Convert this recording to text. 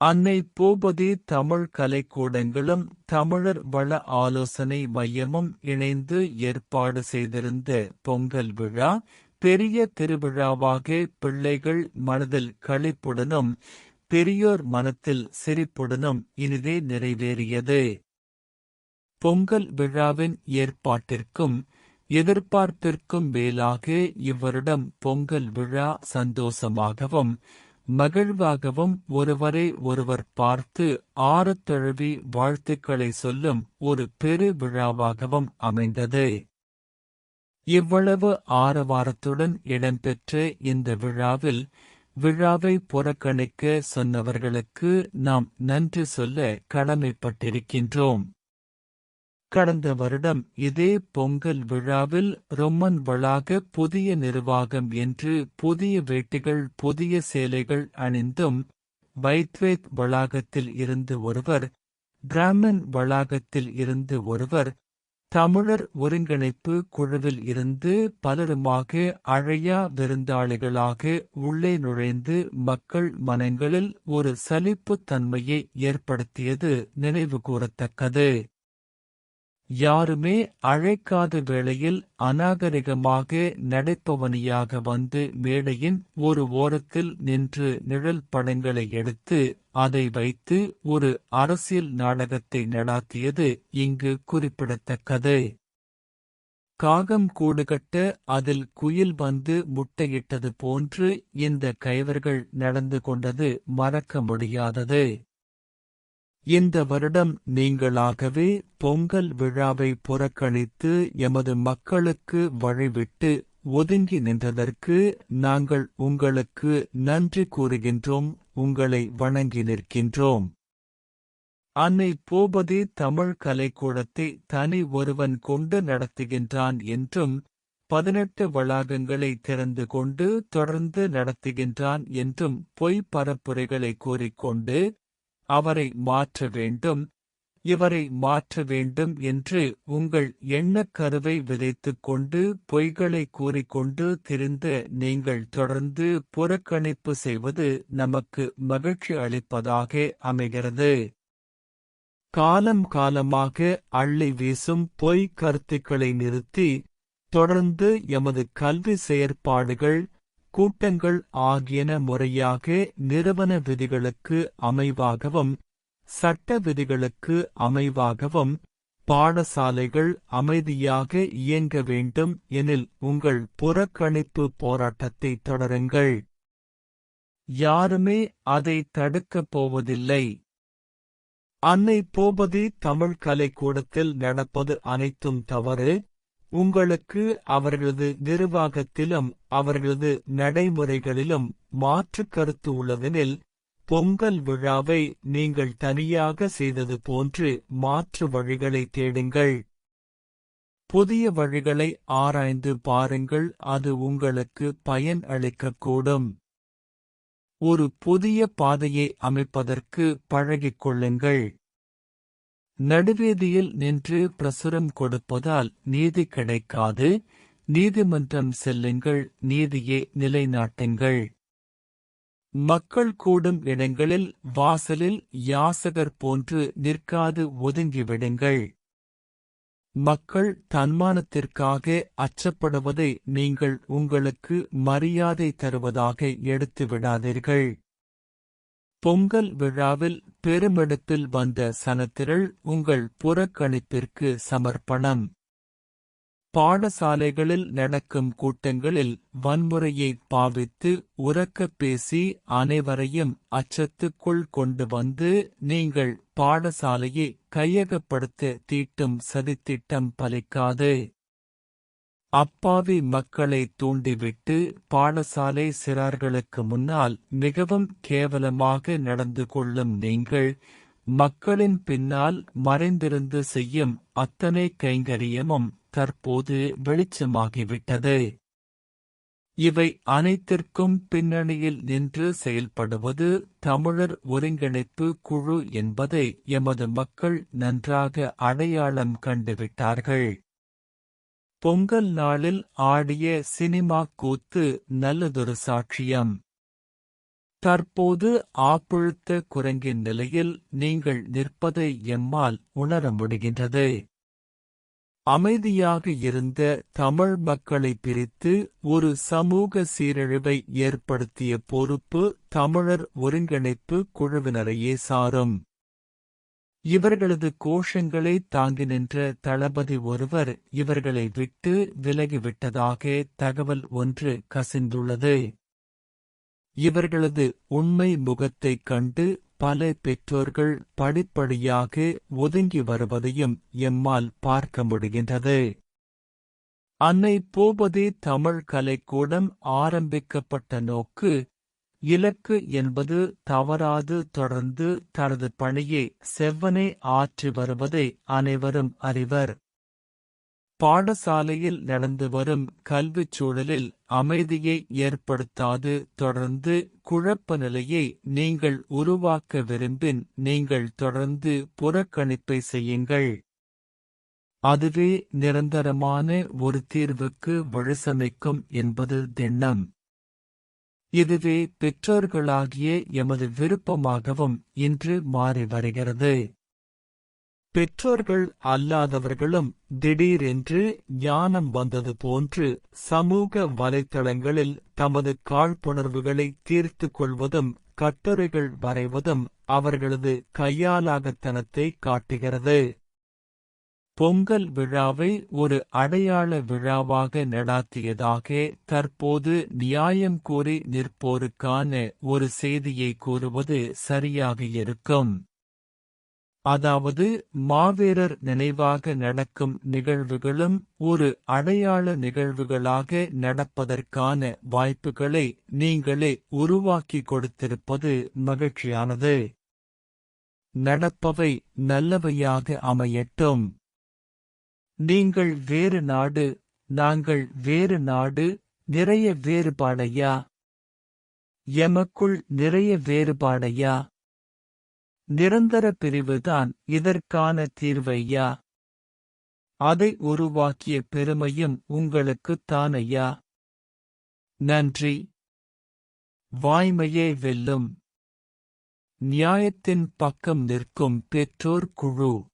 அன்னை பூபதி தமிழ் கலைக்கூடங்களும் தமிழர் வள ஆலோசனை மையமும் இணைந்து ஏற்பாடு செய்திருந்த பொங்கல் விழா பெரிய திருவிழாவாக பிள்ளைகள் மனதில் களிப்புடனும் பெரியோர் மனத்தில் சிரிப்புடனும் இனிதே நிறைவேறியது. பொங்கல் விழாவின் ஏற்பாட்டிற்கும் எதிர்பார்ப்பிற்கும் மேலாக இவ்வருடம் பொங்கல் விழா சந்தோஷமாகவும் மகிழ்வாகவும் ஒருவரை ஒருவர் பார்த்து ஆரத்தழுவி வாழ்த்துக்களை சொல்லும் ஒரு பெரு விழாவாகவும் அமைந்தது. இவ்வளவு ஆரவாரத்துடன் இடம்பெற்ற இந்த விழாவில் விழாவை புறக்கணிக்க சொன்னவர்களுக்கு நாம் நன்றி சொல்ல கடமைப்பட்டிருக்கின்றோம். கடந்த வருடம் இதே பொங்கல் விழாவில் ரொம்மன் வளாக புதிய நிர்வாகம் என்று புதிய வேட்டிகள் புதிய சேலைகள் அணிந்தும் வைத்வேத் வளாகத்தில் இருந்து ஒருவர் பிராமன் வளாகத்தில் இருந்து ஒருவர் தமிழர் ஒருங்கிணைப்பு குழுவில் இருந்து பலருமாக அழையா விருந்தாளிகளாக உள்ளே நுழைந்து மக்கள் மனங்களில் ஒரு சலிப்புத் தன்மையை ஏற்படுத்தியது நினைவு கூறத்தக்கது யாருமே அழைக்காத வேளையில் அநாகரிகமாக நடைப்பவனியாக வந்து மேடையின் ஒரு ஓரத்தில் நின்று நிழல் படங்களை எடுத்து அதை வைத்து ஒரு அரசியல் நாடகத்தை நடாத்தியது இங்கு குறிப்பிடத்தக்கது. காகம் கூடுகட்ட அதில் குயில் வந்து முட்டையிட்டது போன்று இந்த கைவர்கள் நடந்து கொண்டது மறக்க முடியாதது. இந்த வருடம் நீங்களாகவே பொங்கல் விழாவை புறக்கணித்து எமது மக்களுக்கு வழிவிட்டு ஒதுங்கி நின்றதற்கு நாங்கள் உங்களுக்கு நன்றி கூறுகின்றோம் உங்களை வணங்கி நிற்கின்றோம். அன்னை பூபதி தமிழ் கலைக்கூடத்தை தனி ஒருவன் கொண்டு நடத்துகின்றான் என்றும் பதினெட்டு வளாகங்களை திறந்து கொண்டு தொடர்ந்து நடத்துகின்றான் என்றும் பொய் பரப்புரைகளை கூறிக்கொண்டு அவரை மாற்ற வேண்டும். இவரை மாற்ற வேண்டும் என்று உங்கள் எண்ணக் கருவை விதைத்துக் கொண்டு பொய்களை கூறிக்கொண்டு திரிந்த நீங்கள் தொடர்ந்து புறக்கணிப்பு செய்வது நமக்கு மகிழ்ச்சி அளிப்பதாக அமைகிறது. காலம் காலமாக அள்ளி வீசும் பொய் கருத்துக்களை நிறுத்தி தொடர்ந்து எமது கல்வி செயற்பாடுகள் கூட்டங்கள் ஆகியன முறையாக நிறுவன விதிகளுக்கு அமைவாகவும் சட்ட விதிகளுக்கு அமைவாகவும் பாடசாலைகள் அமைதியாக இயங்க வேண்டும் எனில் உங்கள் புறக்கணிப்பு போராட்டத்தை தொடருங்கள். யாருமே அதை தடுக்கப் போவதில்லை. அன்னை போபதி தமிழ் கலைக்கூடத்தில் நடப்பது அனைத்தும் தவறு. உங்களுக்கு அவர்களது நிர்வாகத்திலும் அவர்களது நடைமுறைகளிலும் மாற்று கருத்து உள்ளதெனில் பொங்கல் விழாவை நீங்கள் தனியாக செய்தது போன்று மாற்று வழிகளை தேடுங்கள். புதிய வழிகளை ஆராய்ந்து பாருங்கள் அது உங்களுக்கு பயன் அளிக்கக்கூடும். ஒரு புதிய பாதையை அமைப்பதற்கு பழகிக் கொள்ளுங்கள். நடுவீதியில் நின்று பிரசுரம் கொடுப்பதால் நீதி கிடைக்காது. நீதிமன்றம் செல்லுங்கள் நீதியை நிலைநாட்டுங்கள். மக்கள் கூடும் இடங்களில் வாசலில் யாசகர் போன்று நிற்காது ஒதுங்கிவிடுங்கள். மக்கள் தன்மானத்திற்காக அச்சப்படுவதை நீங்கள் உங்களுக்கு மரியாதை தருவதாக எடுத்து விடாதீர்கள் பொங்கல் விழாவில் பெருமெடுப்பில் வந்த சனத்திரள் உங்கள் புறக்கணிப்பிற்கு சமர்ப்பணம். பாடசாலைகளில் நடக்கும் கூட்டங்களில் வன்முறையை பாவித்து உறக்கப் பேசி அனைவரையும் அச்சத்துக்குள் கொண்டு வந்து நீங்கள் பாடசாலையை கையகப்படுத்த தீட்டும் சதித்திட்டம் பலிக்காது. அப்பாவி மக்களை தூண்டிவிட்டு பாடசாலை சிறார்களுக்கு முன்னால் மிகவும் கேவலமாக நடந்து கொள்ளும் நீங்கள் மக்களின் பின்னால் மறைந்திருந்து செய்யும் அத்தனை கைங்கரியமும் தற்போது வெளிச்சமாகிவிட்டது. இவை அனைத்திற்கும் பின்னணியில் நின்று செயல்படுவது தமிழர் ஒருங்கிணைப்பு குழு என்பதை எமது மக்கள் நன்றாக அடையாளம் கண்டுவிட்டார்கள். பொங்கல் நாளில் ஆடிய சினிமா கூத்து நல்லதொரு சாட்சியம். தற்போது ஆப்பிழுத்த குரங்கின் நிலையில் நீங்கள் நிற்பதை எம்மால் உணர முடிகின்றது. அமைதியாக இருந்த தமிழ் மக்களை பிரித்து ஒரு சமூக சீரழிவை ஏற்படுத்திய பொறுப்பு தமிழர் ஒருங்கிணைப்பு குழுவினரையே சாரும். இவர்களது கோஷங்களை தாங்கி நின்ற தளபதி ஒருவர் இவர்களை விட்டு விலகிவிட்டதாக தகவல் ஒன்று கசிந்துள்ளது. இவர்களது உண்மை முகத்தைக் கண்டு பல பெற்றோர்கள் படிப்படியாக ஒதுங்கி வருவதையும் எம்மால் பார்க்க முடிகின்றது. அன்னை பூபதி தமிழ் கலைக்கூடம் ஆரம்பிக்கப்பட்ட நோக்கு இலக்கு என்பது தவறாது தொடர்ந்து தனது பணியை செவ்வனே ஆற்றி வருவதை அனைவரும் அறிவர். பாடசாலையில் நடந்து வரும் கல்விச் சூழலில் அமைதியை ஏற்படுத்தாது தொடர்ந்து குழப்ப நிலையை நீங்கள் உருவாக்க விரும்பின் நீங்கள் தொடர்ந்து புறக்கணிப்பை செய்யுங்கள். அதுவே நிரந்தரமான ஒரு தீர்வுக்கு வழிசமைக்கும் என்பது திண்ணம். இதுவே பெற்றோர்களாகிய எமது விருப்பமாகவும் இன்று மாறி வருகிறது. பெற்றோர்கள் அல்லாதவர்களும் திடீரென்று ஞானம் வந்தது போன்று சமூக வலைத்தளங்களில் தமது காழ்ப்புணர்வுகளை தீர்த்து கொள்வதும் கட்டுரைகள் வரைவதும் அவர்களது கையாலாகத்தனத்தை காட்டுகிறது. பொங்கல் விழாவை ஒரு அடையாள விழாவாக நடாத்தியதாக தற்போது நியாயம் கூறி நிற்போருக்கான ஒரு செய்தியை கூறுவது சரியாக இருக்கும். அதாவது மாவீரர் நினைவாக நடக்கும் நிகழ்வுகளும் ஒரு அடையாள நிகழ்வுகளாக நடப்பதற்கான வாய்ப்புகளை நீங்களே உருவாக்கி கொடுத்திருப்பது மகிழ்ச்சியானது. நடப்பவை நல்லவையாக அமையட்டும். நீங்கள் வேறு நாடு நாங்கள் வேறு நாடு நிறைய வேறுபாடையா? எமக்குள் நிறைய வேறுபாடையா? நிரந்தர பிரிவுதான் இதற்கான தீர்வையா? அதை உருவாக்கிய பெருமையும் உங்களுக்குத் தானையா? நன்றி. வாய்மையே வெல்லும். நியாயத்தின் பக்கம் நிற்கும் பெற்றோர் குழு.